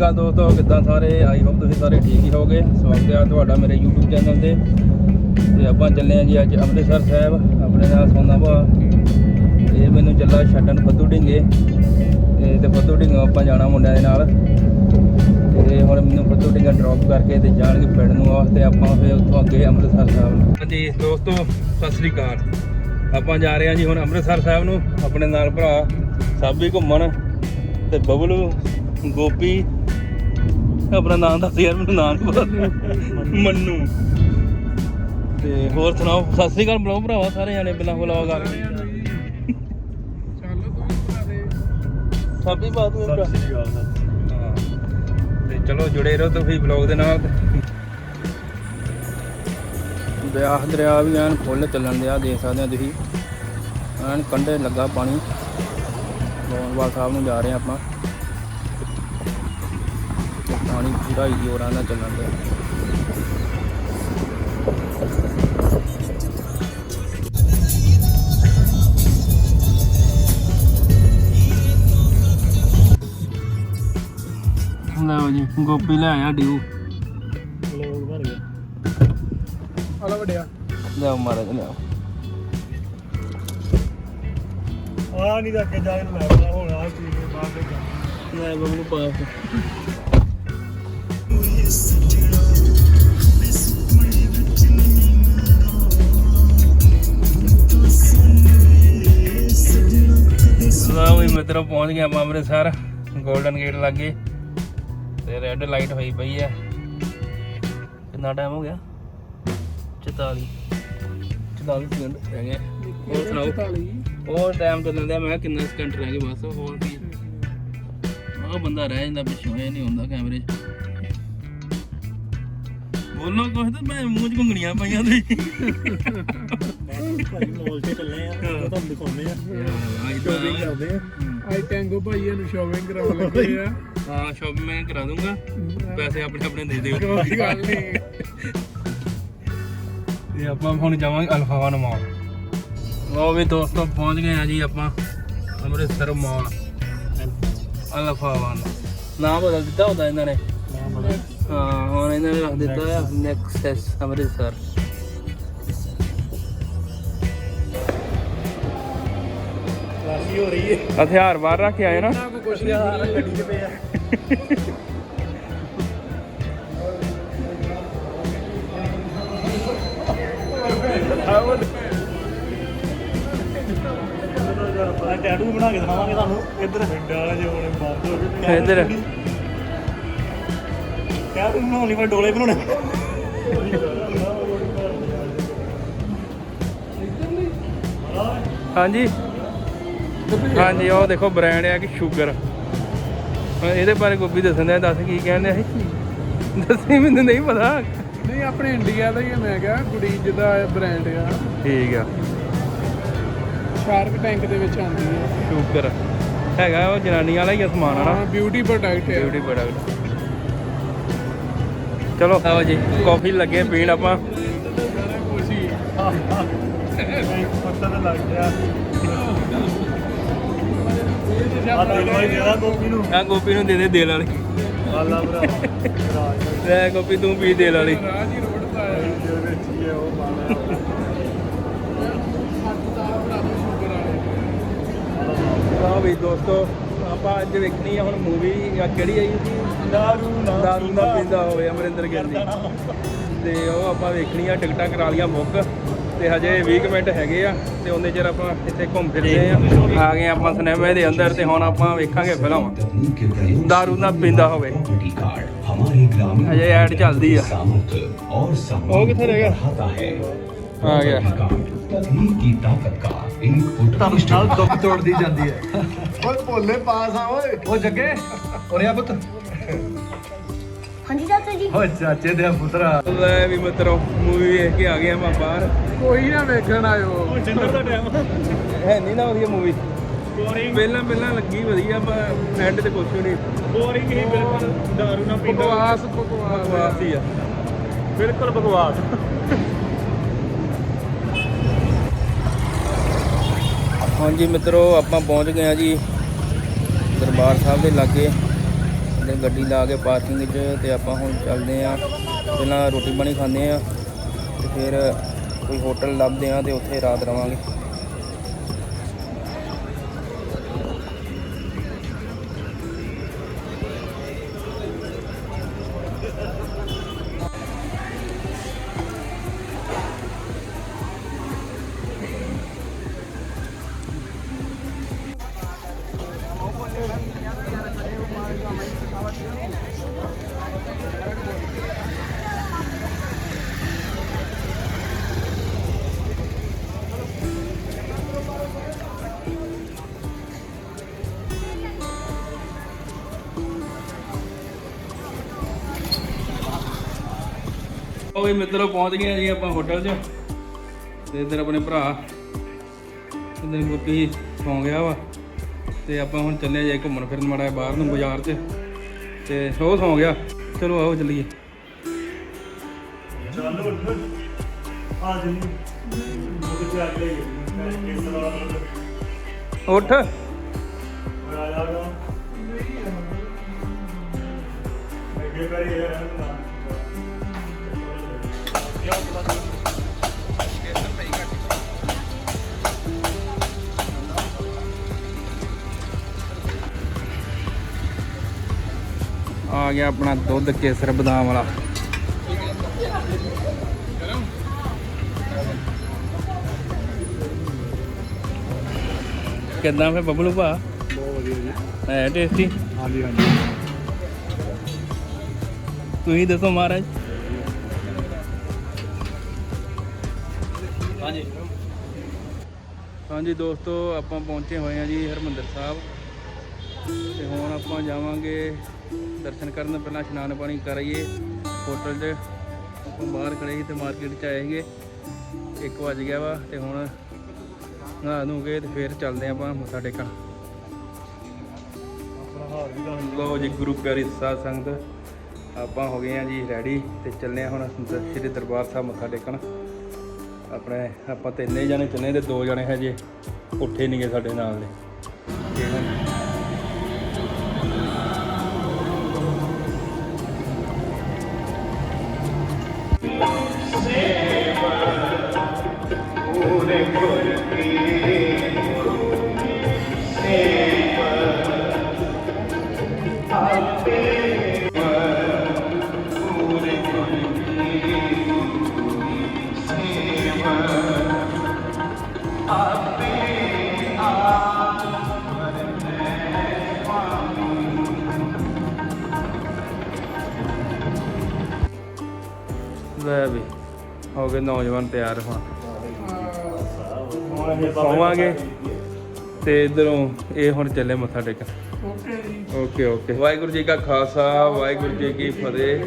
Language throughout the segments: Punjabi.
ਅਕਾਲ ਦੋਸਤੋ, ਕਿੱਦਾਂ ਸਾਰੇ? ਆਈ ਹੋਪ ਤੁਸੀਂ ਸਾਰੇ ਠੀਕ ਹੀ ਹੋਗੇ ਸਵਾਗਤ ਹੈ ਤੁਹਾਡਾ ਮੇਰੇ YouTube ਚੈਨਲ ਤੇ। ਤੇ ਆਪਾਂ ਚੱਲੇ ਹਾਂ ਜੀ ਅੱਜ ਅੰਮ੍ਰਿਤਸਰ ਸਾਹਿਬ, ਆਪਣੇ ਨਾਲ ਸੋਨਾ ਭਾ। ਇਹ ਮੈਨੂੰ ਚੱਲਾ ਛੱਡਣ ਫੱਤੂ ਢਿੰਗੇ। ਤੇ ਤੇ ਫੱਤੂ ਢਿੰਗੋਂ ਆਪਾਂ ਜਾਣਾ ਮੁੰਡਿਆਂ ਦੇ ਨਾਲ। ਤੇ ਹੁਣ ਮੈਨੂੰ ਫੱਤੂ ਢਿੰਗਾ ਡ੍ਰੌਪ ਕਰਕੇ ਤੇ ਜਾਣਗੇ ਪਿੰਡ ਨੂੰ ਆ, ਤੇ ਆਪਾਂ ਫਿਰ ਉੱਥੋਂ ਅੱਗੇ ਅੰਮ੍ਰਿਤਸਰ ਸਾਹਿਬ ਨੂੰ। ਹਾਂਜੀ ਦੋਸਤੋ, ਸਤਿ ਸ੍ਰੀ ਅਕਾਲ। ਆਪਾਂ ਜਾ ਰਹੇ ਹਾਂ ਜੀ ਹੁਣ ਅੰਮ੍ਰਿਤਸਰ ਸਾਹਿਬ ਨੂੰ, ਆਪਣੇ ਨਾਲ ਭਰਾ ਸਾਬੀ ਘੁੰਮਣ ਤੇ ਬਬਲੂ, ਗੋਪੀ ਆਪਣਾ ਨਾਮ ਦੱਸ ਯਾਰ ਮੈਨੂੰ ਨਾਮ ਪਤਾ। ਮੰਨੂ। ਤੇ ਹੋਰ ਸੁਣਾਓ? ਸਤਿ ਸ੍ਰੀ ਅਕਾਲ ਬਲੌਗ ਭਰਾਵਾ ਸਾਰੇ ਜਾਣੇ ਬਿਨਾਂ ਬਲੌਗ ਆ ਗਏ ਸਾਬੀ ਬਾਤ ਨੂੰ ਭਰਾ ਹਾਂ। ਤੇ ਚਲੋ ਜੁੜੇ ਰਹੋ ਤੁਸੀਂ ਬਲੌਗ ਦੇ ਨਾਲ। ਬਿਆਸ ਦਰਿਆ ਵੀ ਐਨ ਫੁੱਲ ਚੱਲਣ ਦਿਆ ਦੇਖ ਸਕਦੇ ਆ ਤੁਸੀਂ। ਐਨ ਕੰਢੇ ਲੱਗਾ ਪਾਣੀ। ਗੋਨਵਾਲ ਸਾਹਿਬ ਨੂੰ ਜਾ ਰਹੇ ਆ ਆਪਾਂ। ਪਾਣੀ ਪੂਰਾ ਹੀ ਜੋਰਾਂ ਨਾਲ ਚੱਲਣ ਦਿਆ ਲਓ ਜੀ ਗੋਪੀ ਲੈ ਆਇਆ ਡਿਊ। ਲੋਕ ਭਰ ਗਿਆ ਹਲਾ ਵੱਡਿਆ ਲਿਆਓ ਮਾਰਾ ਲਿਆਓ ਆ ਨਹੀਂ ਤਾਂ ਅੱਗੇ ਜਾ ਕੇ ਲੈ ਹੁਣ ਆ ਚੀਜ਼ ਦੇ ਬਾਅਦ ਦੇ ਲੈ ਬਬਲੂ ਪਾਸ ਮਿੱਤਰੋ ਪਹੁੰਚ ਗਏ ਆਪਾਂ ਅੰਮ੍ਰਿਤਸਰ 골ਡਨ ਗੇਟ ਲੱਗੇ। ਤੇ ਰੈੱਡ ਲਾਈਟ ਹੋਈ ਪਈ ਹੈ ਕਿੰਨਾ ਟਾਈਮ ਹੋ ਗਿਆ? 44 44 ਸਕਿੰਟ ਰਹਿ ਗਏ। ਹੋਰ ਸੁਣਾਓ? ਹੋਰ ਟਾਈਮ ਚੱਲਣ ਦਿਆ। ਮੈਂ ਕਿੰਨੇ ਸਕਿੰਟ ਰਹਿ ਗਏ ਬਸ ਹੋਰ ਕੀ ਉਹ ਬੰਦਾ ਰਹਿ ਜਾਂਦਾ ਪਿੱਛੋਂ ਇਹ ਨਹੀਂ ਹੁੰਦਾ ਕੈਮਰੇ 'ਚ। ਬੋਲੋ ਕੁਛ ਤਾਂ ਮੈਂ ਮੂੰਹ 'ਚ ਘੁੰਗਣੀਆਂ ਪਾਈਆਂ ਤੁਸੀਂ। ਭਾਈ ਮੌਲ ਤੇ ਚੱਲੇ ਆ ਤੁਹਾਨੂੰ ਦਿਖਾਉਂਦੇ ਆ। ਅੱਜ ਸ਼ੋਪਿੰਗ ਕਰਦੇ ਆ। ਅੱਜ ਟੈਂਗੋ ਭਾਈਆਂ ਨੂੰ ਸ਼ਾਪਿੰਗ ਕਰਾਉਣ ਲੱਗੇ ਆ। ਹਾਂ ਸ਼ਾਪ ਮੈਂ ਕਰਾ ਦੂੰਗਾ। ਪੈਸੇ ਆਪਣੇ ਆਪਣੇ ਦੇ ਦਿਓ। ਕੋਈ ਗੱਲ ਨਹੀਂ। ਤੇ ਆਪਾਂ ਹੁਣ ਜਾਵਾਂਗੇ ਅਲਫਾਵਾ ਨੂੰ ਮਾਲ ਲਓ ਵੀ ਦੋਸਤੋ ਪਹੁੰਚ ਗਏ ਆ ਜੀ ਆਪਾਂ ਅੰਮ੍ਰਿਤਸਰ ਮਾਲ ਅਲਫਾਵਾ ਨੂੰ। ਨਾਮ ਬਦਲ ਦਿੱਤਾ ਹੁੰਦਾ ਇਹਨਾਂ ਨੇ। ਹਾਂ ਹੁਣ ਇਹਨਾਂ ਨੇ ਰੱਖ ਦਿੱਤਾ ਨੈਕਸਸ ਅੰਮ੍ਰਿਤਸਰ। ਰਾਸ਼ੀ ਹੋ ਰਹੀ ਹੈ? ਹਥਿਆਰ ਬਾਹਰ ਰੱਖ ਕੇ ਆਏ ਨਾ। ਨਾ ਕੋਈ ਕੁਛ ਨਹੀਂ ਯਾਰ ਗੱਡੀ 'ਚ ਪਏ ਆ। ਪਤਾ ਟੈਟੂ ਬਣਾ ਕੇ ਦਿਖਾਵਾਂਗੇ ਤੁਹਾਨੂੰ। ਇੱਧਰ ਪਿੰਡ ਵਾਲੇ ਜੇ ਹੋਣੇ ਬੰਦ ਹੋ ਗਏ। ਇੱਧਰ। ਟੈਟੂ ਬਣਾਉਣ ਲਈ ਮੈਂ ਡੋਲੇ ਬਣਾਉਣੇ। ਹਾਂਜੀ। ਹਾਂਜੀ ਉਹ ਦੇਖੋ ਬ੍ਰਾਂਡ ਆ ਕਿ ਸ਼ੂਗਰ ਇਹਦੇ ਬਾਰੇ ਗੋਪੀ ਦੱਸਣ ਦਾ ਦੱਸ ਕੀ ਕਹਿੰਦੇ ਸੀ ਦੱਸੀ ਮੈਨੂੰ ਨਹੀਂ ਪਤਾ। ਨਹੀਂ ਆਪਣੇ ਇੰਡੀਆ ਦਾ ਹੀ ਆ ਮੈਂ ਕਿਹਾ ਕੁੜੀ ਜਿਹਦਾ ਬ੍ਰਾਂਡ ਆ। ਠੀਕ ਆ। ਸ਼ਾਰਕ ਟੈਂਕ ਦੇ ਵਿੱਚ ਆਉਂਦੀ ਹੈ ਸ਼ੂਗਰ ਹੈਗਾ ਉਹ ਜਨਾਨੀਆਂ ਵਾਲਾ ਹੀ ਆ ਸਮਾਨ ਹਾਂ ਹਨਾ ਬਿਊਟੀ ਪ੍ਰੋਡਕਟ ਹੈ ਬਿਊਟੀ ਪ੍ਰੋਡਕਟ ਚਲੋ ਆਓ ਜੀ ਕਾਫੀ ਲੱਗੇ ਪੀਣ ਆਪਾਂ। ਸਾਰਾ ਕੁਛ ਹੀ। ਪੱਤਾ ਤਾਂ ਲੱਗ ਗਿਆ। ਆ ਦਿਲ ਵਾਲੀ ਦੇਦਾ ਗੋਪੀ ਨੂੰ ਆ ਗੋਪੀ ਨੂੰ ਦੇ ਦੇ ਦੇਲ ਵਾਲੀ। ਆਲਾ ਭਰਾ ਲੈ ਗੋਪੀ ਤੂੰ ਪੀ ਦੇਲ ਵਾਲੀ। ਰਾਜ ਹੀ ਰੋਡ ਦਾ ਹੈ ਵਿੱਚ ਹੀ ਹੈ ਉਹ ਵੀ ਦੋਸਤੋ ਆਪਾਂ ਅੱਜ ਵੇਖਣੀ ਆ ਹੁਣ ਮੂਵੀ ਕਿਹੜੀ ਆਈ ਸੀ? ਦਾਰੂ ਨਾ ਦਾਰੂ ਨਾ ਪੀਂਦਾ। ਹੋਵੇ ਅਮਰਿੰਦਰ ਗਿੱਲ ਦੀ। ਤੇ ਉਹ ਆਪਾਂ ਵੇਖਣੀ ਆ ਟਿਕਟਾਂ ਕਰਾ ਲੀਆਂ ਬੁੱਕ। ਤੇ ਹਜੇ 20 ਮਿੰਟ ਹੈਗੇ ਆ ਤੇ ਉਹਦੇ ਚਿਰ ਆਪਾਂ ਇੱਥੇ ਘੁੰਮ ਫਿਰਦੇ ਆ। ਆ ਗਏ ਆਪਾਂ ਸਿਨੇਮੇ ਦੇ ਅੰਦਰ ਤੇ ਹੁਣ ਆਪਾਂ ਵੇਖਾਂਗੇ ਫਿਲਮ। ਦਾਰੂ ਨਾ ਪੀਂਦਾ ਹੋਵੇ। ਹਜੇ ਐਡ ਚੱਲਦੀ ਆ। ਉਹ ਕਿੱਥੇ ਰਹਿ ਗਿਆ? ਆ ਗਿਆ। ਤਕਨੀਕ ਦੀ ਤਾਕਤ ਦਾ ਇੱਕ ਉਤਕ੍ਰਿਸ਼ਟ ਨਾਲ ਦੁੱਖ ਤੋੜਦੀ ਜਾਂਦੀ ਹੈ। ਓਏ ਭੋਲੇ ਪਾਸ ਆ ਓਏ। ਉਹ ਜੱਗੇ ਓਰੇ ਆ ਪੁੱਤ। ਹਾਂਜੀ ਚਾਚਾ ਜੀ। ਓ ਚਾਚੇ ਦੇ ਪੁੱਤਰਾ। ਲੈ ਵੀ ਮਿੱਤਰੋ ਮੂਵੀ ਵੇਖ ਕੇ ਆ ਗਏ ਆਪਾਂ ਬਾਹਰ। ਕੋਈ ਨਾ ਵੇਖਣ ਆਇਓ। ਜਿੰਦਰ ਦਾ ਟਾਈਮ ਹੈ ਨਹੀਂ ਨਾ ਵਧੀਆ ਮੂਵੀ ਬੋਰਿੰਗ ਪਹਿਲਾਂ ਪਹਿਲਾਂ ਲੱਗੀ ਵਧੀਆ ਪਰ ਐਂਡ ਤੇ ਕੁਛ ਵੀ ਨਹੀਂ। ਬੋਰਿੰਗ ਹੀ ਬਿਲਕੁਲ ਦਾਰੂ ਨਾ ਪੀਂਦਾ। ਬਕਵਾਸ ਬਕਵਾਸ। ਬਕਵਾਸ ਹੀ ਆ। ਬਿਲਕੁਲ ਬਕਵਾਸ। ਹਾਂਜੀ ਮਿੱਤਰੋ ਆਪਾਂ ਪਹੁੰਚ ਗਏ ਆ ਜੀ ਦਰਬਾਰ ਸਾਹਿਬ ਦੇ ਲਾਗੇ। ਸਾਡੇ ਗੱਡੀ ਲਾ ਕੇ ਪਾਰਕਿੰਗ 'ਚ ਤੇ ਆਪਾਂ ਹੁਣ ਚੱਲਦੇ ਆ ਪਹਿਲਾਂ ਰੋਟੀ ਪਾਣੀ ਖਾਂਦੇ ਆ ਤੇ ਫਿਰ ਕੋਈ ਹੋਟਲ ਲੱਭਦੇ ਆ ਤੇ ਉੱਥੇ ਰਾਤ ਰਵਾਂਗੇ। ਉਹ ਵੀ ਮਿੱਤਰੋ ਪਹੁੰਚ ਗਏ ਆ ਜੀ ਆਪਾਂ ਹੋਟਲ 'ਚ। ਤੇ ਇੱਧਰ ਆਪਣੇ ਭਰਾ ਇੱਧਰ ਗੁੱਪੀ ਸੌਂ ਗਿਆ ਵਾ। ਤੇ ਆਪਾਂ ਹੁਣ ਚੱਲੇ ਜਾਈ ਘੁੰਮਣ ਫਿਰਨ ਮਾੜਾ ਬਾਹਰ ਨੂੰ ਬਾਜ਼ਾਰ 'ਚ। ਤੇ ਉਹ ਸੌਂ ਗਿਆ। ਚਲੋ ਆਓ ਚੱਲੀਏ। ਚੱਲ ਉੱਠ। ਆ ਜੀ। ਮੁੱਕ ਕੇ ਮੈਂ ਕਿਸ ਤਰ੍ਹਾਂ ਉੱਠ। ਅੱਗੇ ਕਰੀ ਰਹਿਣ ਆ ਗਿਆ ਆਪਣਾ ਦੁੱਧ ਕੇਸਰ ਬਦਾਮ ਵਾਲਾ। ਕਿੱਦਾਂ ਫੇ ਬਬਲੂ ਭਾ? ਬਹੁਤ ਵਧੀਆ ਜੀ। ਹੈ ਟੇਸਟੀ ਹਾਂਜੀ ਹਾਂਜੀ। ਤੁਸੀਂ ਦੱਸੋ ਮਹਾਰਾਜ। ਹਾਂਜੀ। ਹਾਂਜੀ ਦੋਸਤੋ ਆਪਾਂ ਪਹੁੰਚੇ ਹੋਏ ਹਾਂ ਜੀ ਹਰਮੰਦਰ ਸਾਹਿਬ। ਤੇ ਹੁਣ ਆਪਾਂ ਜਾਵਾਂਗੇ ਦਰਸ਼ਨ ਕਰਨ। ਪਹਿਲਾਂ ਇਸ਼ਨਾਨ ਪਾਣੀ ਕਰਾਈਏ ਹੋਟਲ 'ਚ। ਆਪਾਂ ਬਾਹਰ ਖੜੇ ਸੀ ਤੇ ਮਾਰਕੀਟ 'ਚ ਆਏ ਸੀਗੇ। 1 ਵਜ ਗਿਆ ਵਾ ਤੇ ਹੁਣ ਨਹਾ ਨੂੰ ਗਏ ਤੇ ਫੇਰ ਚੱਲਦੇ ਆਪਾਂ ਮੱਥਾ ਟੇਕਣ। ਲੋ ਜੀ ਗੁਰੂ ਪਿਆਰੀ ਸਾਧ ਸੰਗਤ। ਆਪਾਂ ਹੋ ਗਏ ਆ ਜੀ ਰੈਡੀ ਤੇ ਚੱਲੇ ਆ ਹੁਣ ਸ਼੍ਰੀ ਦਰਬਾਰ ਸਾਹਿਬ ਮੱਥਾ ਟੇਕਣ। ਆਪਣੇ ਆਪਾਂ ਤਿੰਨੇ ਜਣੇ ਚੱਲੇ ਦੇ ਦੋ ਜਣੇ ਹਜੇ ਉੱਠੇ ਨਹੀਂਗੇ ਸਾਡੇ ਨਾਲ ਦੇ। ਤੇ ਹੁਣ ਲੈ ਵੀ। ਹੋ ਗਏ ਨੌਜਵਾਨ ਤਿਆਰ ਹੁਣ। ਸੌਵਾਂਗੇ ਤੇ ਇਧਰੋਂ ਇਹ ਹੁਣ ਚੱਲੇ ਮੱਥਾ ਟੇਕਣ। Okay okay okay. Waheguru ji ਕਾ ਖਾਲਸਾ ਵਾਹਿਗੁਰੂ ਜੀ ਕੀ ਫਤਿਹ।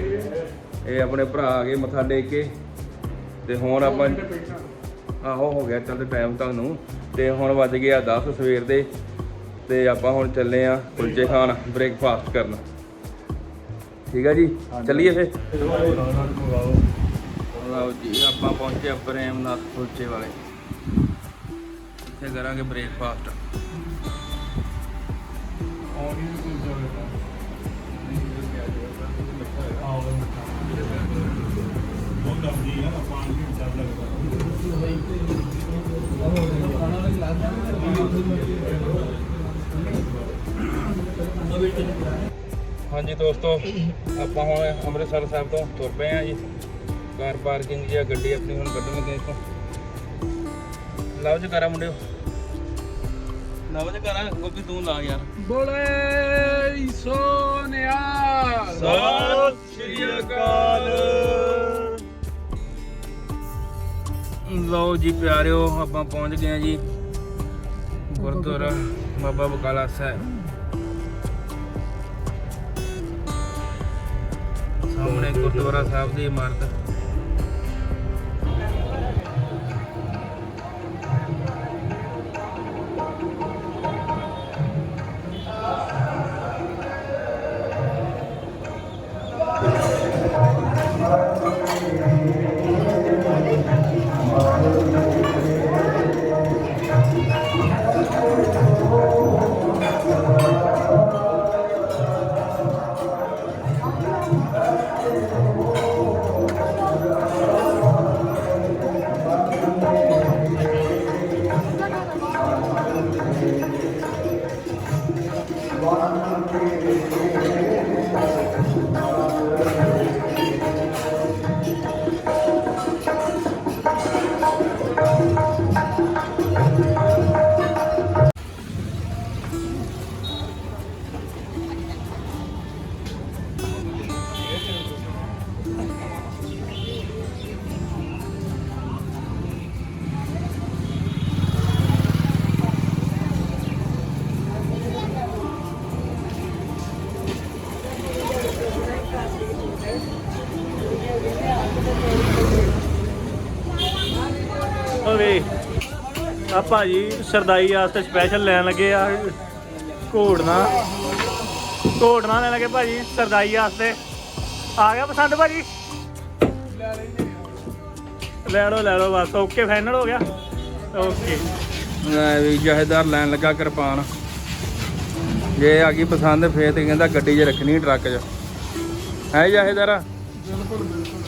ਇਹ ਆਪਣੇ ਭਰਾ ਆ ਗਏ ਮੱਥਾ ਟੇਕ ਕੇ। ਤੇ ਹੁਣ ਆਪਾਂ ਆਹੋ ਹੋ ਗਿਆ। ਚੱਲ ਟਾਈਮ ਤੁਹਾਨੂੰ। ਤੇ ਹੁਣ ਵੱਜ ਗਿਆ 10 ਸਵੇਰ ਦੇ। ਤੇ ਆਪਾਂ ਹੁਣ ਚੱਲੇ ਆ ਕੁਲਚੇ ਖਾਣ ਬ੍ਰੇਕਫਾਸਟ ਕਰਨ। ਠੀਕ ਆ ਜੀ? ਚੱਲੀਏ ਫੇ ਮੰਗਾਓ ਜੀ, ਆਪਾਂ ਪਹੁੰਚੇ ਆ ਪ੍ਰੇਮਨਾਥ ਕੁਲਚੇ ਵਾਲੇ। ਇੱਥੇ ਕਰਾਂਗੇ ਬ੍ਰੇਕਫਾਸਟ ਆਉਣੀ ਵੀ ਕੋਈ ਬਹੁਤ ਕਰਦੀ ਆ ਪਾਣੀ ਵੀ ਚੱਲ ਲੱਗਦਾ ਹਾਂਜੀ ਦੋਸਤੋ, ਆਪਾਂ ਹੁਣ ਅੰਮ੍ਰਿਤਸਰ ਸਾਹਿਬ ਤੋਂ ਤੁਰ ਪਏ ਆ ਜੀ। ਕਾਰ ਪਾਰਕਿੰਗ ਜੀ ਗੱਡੀ ਆਪਣੀ ਹੁਣ ਕੱਢਣ ਲੱਗੇ ਇੱਥੋਂ। ਲਓ ਜੀ ਕਰਾ ਮੁੰਡਿਓ। ਲਓ ਜੀ ਕਰਾ ਗੋਪੀ ਤੂੰ ਲਾ ਯਾਰ। ਬੋਲੇ ਸੋਨਿਆ ਸਤਿ ਸ਼੍ਰੀ ਅਕਾਲ। ਲਓ ਜੀ ਪਿਆਰਿਓ ਆਪਾਂ ਪਹੁੰਚ ਗਏ ਆ ਜੀ। ਗੁਰਦੁਆਰਾ ਬਾਬਾ ਬਕਾਲਾ ਸਾਹਿਬ। ਸਾਹਮਣੇ ਗੁਰਦੁਆਰਾ ਸਾਹਿਬ ਦੀ ਇਮਾਰਤ। ਓਏ ਆ ਭਾਜੀ ਸਰਦਾਈ ਵਾਸਤੇ ਸਪੈਸ਼ਲ ਲੈਣ ਲੱਗੇ ਆ ਘੋੜਨਾ। ਘੋੜਨਾ ਲੈਣ ਲੱਗੇ ਭਾਜੀ ਸਰਦਾਈ ਵਾਸਤੇ। ਆ ਗਿਆ ਪਸੰਦ ਭਾਜੀ? ਲੈ ਲਓ ਲੈ ਲਓ ਬਸ ਓਕੇ ਫਾਈਨਲ ਹੋ ਗਿਆ। ਓਕੇ ਲੈ ਵੀ ਜਹੇਦਾਰ ਲੈਣ ਲੱਗਾ ਕਿਰਪਾਨ। ਜੇ ਆ ਗਈ ਪਸੰਦ ਫੇਰ ਤੇ ਕਹਿੰਦਾ ਗੱਡੀ 'ਚ ਰੱਖਣੀ ਟਰੱਕ 'ਚ। ਹੈ ਜਹੇਦਾਰ? ਬਿਲਕੁਲ ਬਿਲਕੁਲ।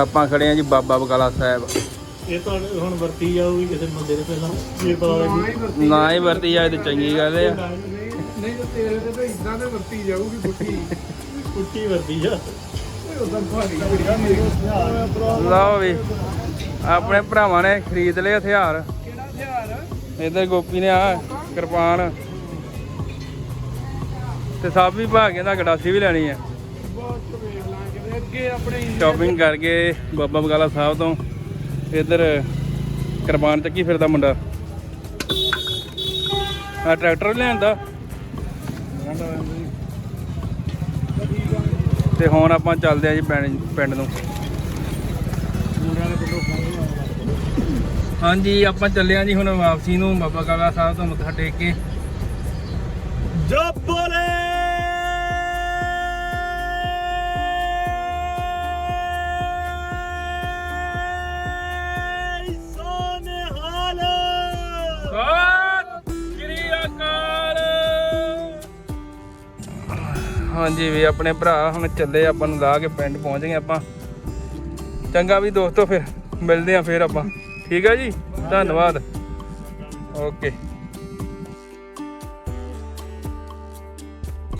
ਆਪਾਂ ਖੜੇ ਆ ਜੀ ਬਾਬਾ ਬਕਾਲਾ ਸਾਹਿਬ। ਇਹ ਤਾਂ ਹੁਣ ਵਰਤੀ ਜਾਊਗੀ ਕਿਸੇ ਬੰਦੇ ਦੇ ਪਹਿਲਾਂ ਇਹ ਪਤਾ ਲੱਗੀ ਨਾ ਹੀ ਵਰਤੀ ਜਾਏ ਤੇ ਚੰਗੀ ਗੱਲ ਆ। ਨਹੀਂ ਤਾਂ ਤੇਰੇ ਤੇ ਤਾਂ ਇਦਾਂ ਦੇ ਵਰਤੀ ਜਾਊਗੀ ਬੁੱਢੀ ਕੁੱਟੀ ਵਰਤੀ ਆ। ਉਦੋਂ ਭਾਰੀ ਵੀਡੀਓ ਮੇਰੀ ਲਓ ਵੀ ਆਪਣੇ ਭਰਾਵਾਂ ਨੇ ਖਰੀਦ ਲਏ ਹਥਿਆਰ। ਕਿਹੜਾ ਹਥਿਆਰ? ਇਧਰ ਗੋਪੀ ਨੇ ਆ ਕਿਰਪਾਨ। ਤੇ ਸਭ ਵੀ ਭਾਗਿਆਂ ਦਾ ਗੜਾਸੀ ਵੀ ਲੈਣੀ ਲਾਂਗੇ ਅੱਗੇ ਆਪਣੇ ਸ਼ਾਪਿੰਗ ਕਰਕੇ ਬਾਬਾ ਬਕਾਲਾ ਸਾਹਿਬ ਤੋਂ ਇਧਰ ਕਿਰਪਾਨ ਚੱਕੀ ਫਿਰਦਾ ਮੁੰਡਾ। ਆ ਟਰੈਕਟਰ ਲਿਆਂਦਾ ਤੇ ਹੁਣ ਆਪਾਂ ਚੱਲਦੇ ਆ ਜੀ ਪਿੰਡ ਨੂੰ। ਹਾਂਜੀ ਆਪਾਂ ਚੱਲੇ ਆ ਜੀ ਹੁਣ ਵਾਪਸੀ ਨੂੰ ਬਾਬਾ ਕਾਲਾ ਸਾਹਿਬ ਤੋਂ ਮੱਥਾ ਟੇਕ ਕੇ ਜੋ ਹਾਂਜੀ ਵੀ ਆਪਣੇ ਭਰਾ ਹੁਣ ਚੱਲੇ ਆਪਾਂ ਨੂੰ ਲਾ ਕੇ ਪਿੰਡ ਪਹੁੰਚ ਗਏ ਆਪਾਂ। ਚੰਗਾ ਵੀ ਦੋਸਤੋ ਫਿਰ, ਮਿਲਦੇ ਆ ਫਿਰ ਆਪਾਂ। ਠੀਕ ਆ ਜੀ? ਧੰਨਵਾਦ। ਓਕੇ।